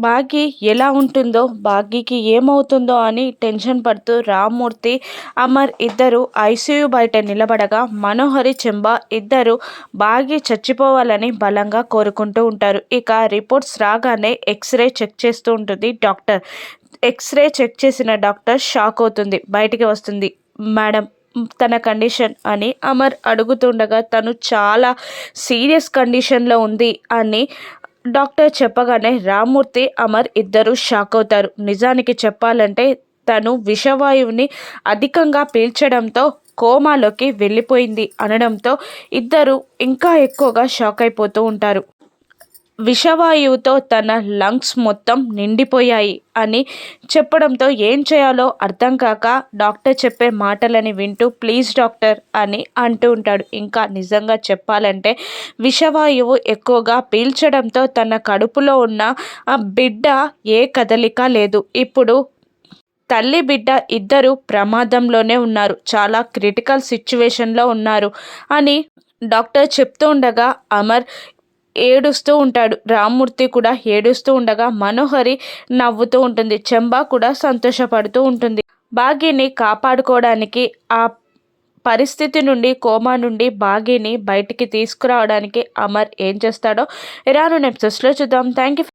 భాగ్య ఎలా ఉంటుందో భాగ్యకి ఏమవుతుందో అని టెన్షన్ పడుతూ రామ్మూర్తి అమర్ ఇద్దరు ఐసీయూ బయట నిలబడగా మనోహరి చెంబ ఇద్దరు భాగ్య చచ్చిపోవాలని బలంగా కోరుకుంటూ ఉంటారు. ఇక రిపోర్ట్స్ రాగానే ఎక్స్రే చెక్ చేస్తూ ఉంటుంది డాక్టర్. ఎక్స్రే చెక్ చేసిన డాక్టర్ షాక్ అవుతుంది. బయటికి వస్తుంది. మేడం తన కండిషన్ అని అమర్ అడుగుతుండగా తను చాలా సీరియస్ కండిషన్లో ఉంది అని డాక్టర్ చెప్పగానే రామ్మూర్తి అమర్ ఇద్దరు షాక్ అవుతారు. నిజానికి చెప్పాలంటే తను విషవాయువుని అధికంగా పీల్చడంతో కోమాలోకి వెళ్ళిపోయింది అనడంతో ఇద్దరు ఇంకా ఎక్కువగా షాక్ అయిపోతూ ఉంటారు. విషవాయువుతో తన లంగ్స్ మొత్తం నిండిపోయాయి అని చెప్పడంతో ఏం చేయాలో అర్థం కాక డాక్టర్ చెప్పే మాటలని వింటూ ప్లీజ్ డాక్టర్ అని అంటూ ఉంటాడు. ఇంకా నిజంగా చెప్పాలంటే విషవాయువు ఎక్కువగా పీల్చడంతో తన కడుపులో ఉన్న ఆ బిడ్డ ఏ కదలిక లేదు. ఇప్పుడు తల్లి బిడ్డ ఇద్దరు ప్రమాదంలోనే ఉన్నారు. చాలా క్రిటికల్ సిచ్యువేషన్లో ఉన్నారు అని డాక్టర్ చెప్తూ ఉండగా అమర్ ఏడుస్తూ ఉంటాడు. రామ్మూర్తి కూడా ఏడుస్తూ ఉండగా మనోహరి నవ్వుతూ ఉంటుంది. చెంబా కూడా సంతోషపడుతూ ఉంటుంది. భాగ్యని కాపాడుకోవడానికి ఆ పరిస్థితి నుండి కోమా నుండి భాగ్యని బయటికి తీసుకురావడానికి అమర్ ఏం చేస్తాడో ఇరాను నెప్సెస్లో చూద్దాం. Thank you